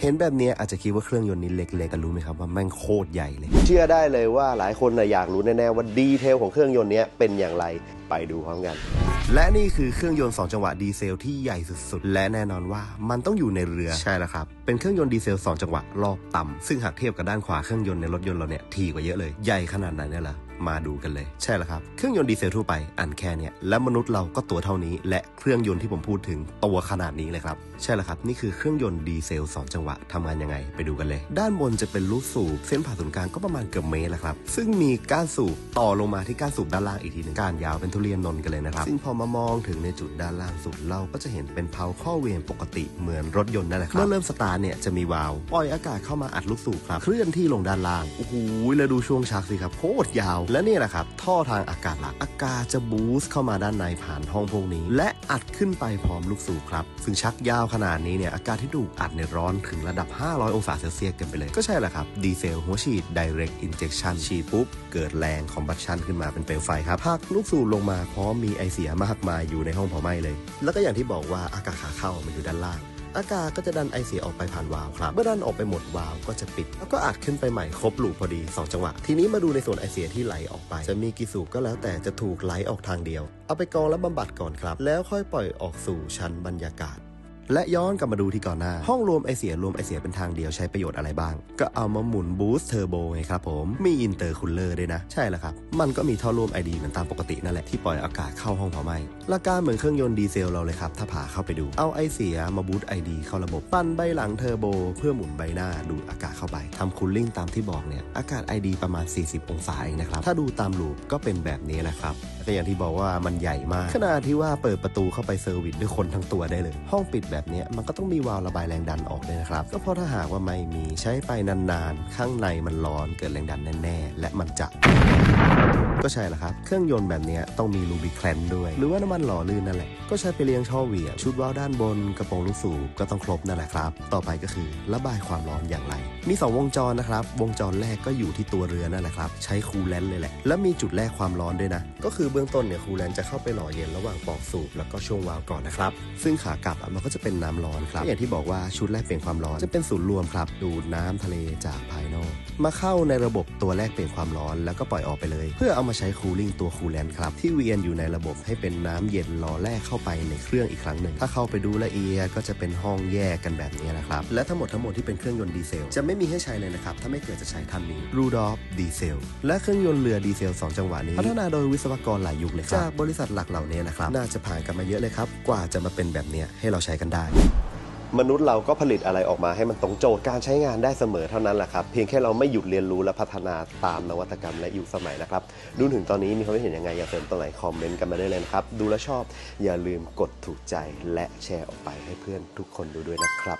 เห็นแบบเนี้ยอาจจะคิดว่าเครื่องยนต์นี้เล็กๆกันรู้ไหมครับว่าแม่งโคตรใหญ่เลย เชื่อได้เลยว่าหลายคนนะอยากรู้แน่ๆว่าดีเทลของเครื่องยนต์เนี้ยเป็นอย่างไรไปดูพร้อมกัน และนี่คือเครื่องยนต์ 2 จังหวะดีเซลที่ใหญ่สุดๆ และแน่นอนว่ามันต้องอยู่ในเรือใช่แล้วครับ เป็นเครื่องยนต์ดีเซล 2 จังหวะรอบต่ำซึ่งหากเทียบกับด้านขวาเครื่องยนต์ในรถยนต์เราเนี่ยทีกว่าเยอะเลยใหญ่ขนาดไหนเนี่ยล่ะ มาดูกันเลย ใช่แล้วครับ เครื่องยนต์ดีเซลทั่วไปอันแค่เนี่ยและมนุษย์เราก็ตัวเท่านี้ และเครื่องยนต์ที่ผมพูดถึงตัวขนาดนี้เลยครับ ใช่แล้วครับ นี่คือเครื่องยนต์ดีเซล 2 จังหวะทำงานยังไง ไปดูกันเลย ด้านบนจะเป็นลูกสูบเส้นผ่าศูนย์กลางก็ประมาณเกือบเมตรแหละครับซึ่งมีก้านสูบต่อลงมาที่ก้านสูบด้านล่างอีกทีหนึงก้านยาวเป็นทุเรียนนนกันเลยนะครับซึ่งพอมามองถึงในจุดด้านล่างสุดเราก็จะเห็นเป็นเพาข้อเวียนปกติเหมือนรถยนต์นั่นแหละครับเมื่อเริ่มสตาร์ทเนี่ยจะมีวาล์วปล่อยอากาศเข้ามาอัดลูกสูบครับเคลื่อนที่ลงด้านล่างโอ้โหแล้วดูช่วงชักสิครับโคตรยาวและนี่แหละครับท่อทางอากาศหลักอากาศจะบูสต์เข้ามาด้านในผ่านห้องพวกนี้ และอัดขึ้นไปพร้อมลูกสูบครับ ซึ่งชักยาวขนาดนี้เนี่ยอากาศที่ถูกอัดในร้อนถึงระดับ 500 องศาเซลเซียสกันไปเลย ก็ใช่แหละครับดีเซลหัวฉีด direct injection ฉีดปุ๊บ เกิดแรง combustion ขึ้นมาเป็นเปลวไฟครับหากลูกสูบลงมาพร้อมมีไอเสียมากมายอยู่ในห้องเผาไหม้เลย แล้วก็อย่างที่บอกว่าอากาศขาเข้ามันอยู่ด้านล่าง อากาศก็จะดันไอเสียออกไปผ่านวาล์วครับ เมื่อดันออกไปหมดวาล์วก็จะปิด แล้วก็อัดขึ้นไปใหม่ครบลูปพอดี 2 จังหวะ ทีนี้มาดูในส่วนไอเสียที่ไหลออกไป จะมีกี่สูบก็แล้วแต่จะถูกไหลออกทางเดียว เอาไปกองและบำบัดก่อนครับ แล้วค่อยปล่อยออกสู่ชั้นบรรยากาศ และย้อนกลับมาดูที่ก่อนหน้า ห้องรวมไอเสียรวมไอเสียเป็นทางเดียวใช้ประโยชน์อะไรบ้าง ก็เอามาหมุนบูสต์เทอร์โบไงครับผม มีอินเตอร์คูลเลอร์ด้วยนะ ใช่แล้วครับ มันก็มีท่อรวมไอดีเหมือนตามปกตินั่นแหละที่ปล่อยอากาศเข้าห้องเผาไหม้หลักการเหมือนเครื่องยนต์ดีเซลเราเลยครับ ถ้าผ่าเข้าไปดู เอาไอเสียมาบูสต์ไอดีเข้าระบบ ปั้นใบหลังเทอร์โบเพื่อหมุนใบหน้าดูดอากาศเข้าไปทำคูลลิ่งตามที่บอกเนี่ยอากาศไอดีประมาณ 40 องศาเองนะครับถ้าดูตามลูปก็เป็นแบบนี้แหละครับก็อย่างที่บอกว่ามันใหญ่มากขนาดที่ว่าเปิดประตูเข้าไปเซอร์วิสด้วยคนทั้งตัวได้เลย ห้องปิดแบบนี้มันก็ต้องมีวาล์วระบายแรงดันออกด้วยนะครับ ก็เพราะถ้าหากว่าไม่มีใช้ไปนานๆ ข้างในมันร้อนเกิดแรงดันแน่ๆ และมันจะ ก็ใช่ละครับ เครื่องยนต์แบบนี้ต้องมีลูบิแคลนด้วย หรือว่าน้ำมันหล่อลื่นนั่นแหละ ก็ใช้ไปเลี้ยงช่อเหวี่ยชุดว่าวด้านบน กระโปรงลูกสูบก็ต้องครบนั่นแหละครับ ต่อไปก็คือระบายความร้อนอย่างไร มี 2 วงจรนะครับ วงจรแรกก็อยู่ที่ตัวเรือนั่นแหละครับ ใช้คูลแลนต์เลยแหละ และมีจุดแรกความร้อนด้วยนะ ก็คือเบื้องต้นเนี่ยคูลแลนต์จะเข้าไปหล่อเย็นระหว่างปอกสูบแล้วก็ช่วงวาล์วก่อนนะครับ ซึ่งขากลับมันก็จะเป็นน้ำร้อนครับ อย่างที่บอกว่าชุดแรกเปลี่ยนความร้อนจะเป็นศูนย์รวมครับ ดูดน้ำทะเลจากภายนอก มาเข้าในระบบตัวแรกเปลี่ยนความร้อนแล้วก็ปล่อยออกไปเลยเพื่อเอามาใช้คูลิ่งตัวคูลแลนครับ ที่เวียนอยู่ในระบบให้เป็นน้ำเย็นรอแรกเข้าไปในเครื่องอีกครั้งหนึ่ง ถ้าเข้าไปดูละเอียดก็จะเป็นห้องแยกกันแบบนี้นะครับ และทั้งหมดทั้งหมดที่เป็นเครื่องยนต์ดีเซล จะไม่มีให้ใช้เลยนะครับ ถ้าไม่เกิดจะใช้ท่านนี้รูดอฟดีเซลและเครื่องยนต์เรือดีเซล 2 จังหวะนี้ พัฒนาโดยวิศวกรหลายยุคเลยครับจากบริษัทหลักเหล่านี้นะครับน่าจะผ่านกันมาเยอะเลยครับกว่าจะมาเป็นแบบนี้ให้เราใช้กันได้ มนุษย์เราก็ผลิตอะไรออกมาให้มันตรงโจทย์การใช้งานได้เสมอเท่านั้นแหละครับเพียงแค่เราไม่หยุดเรียนรู้และพัฒนาตามนวัตกรรมและยุคสมัยนะครับดูถึงตอนนี้มีความเห็นยังไงอยากเสริมตรงไหนคอมเมนต์กันมาได้เลยนะครับดูแลชอบอย่าลืมกดถูกใจและแชร์ออกไปให้เพื่อนทุกคนดูด้วยนะครับ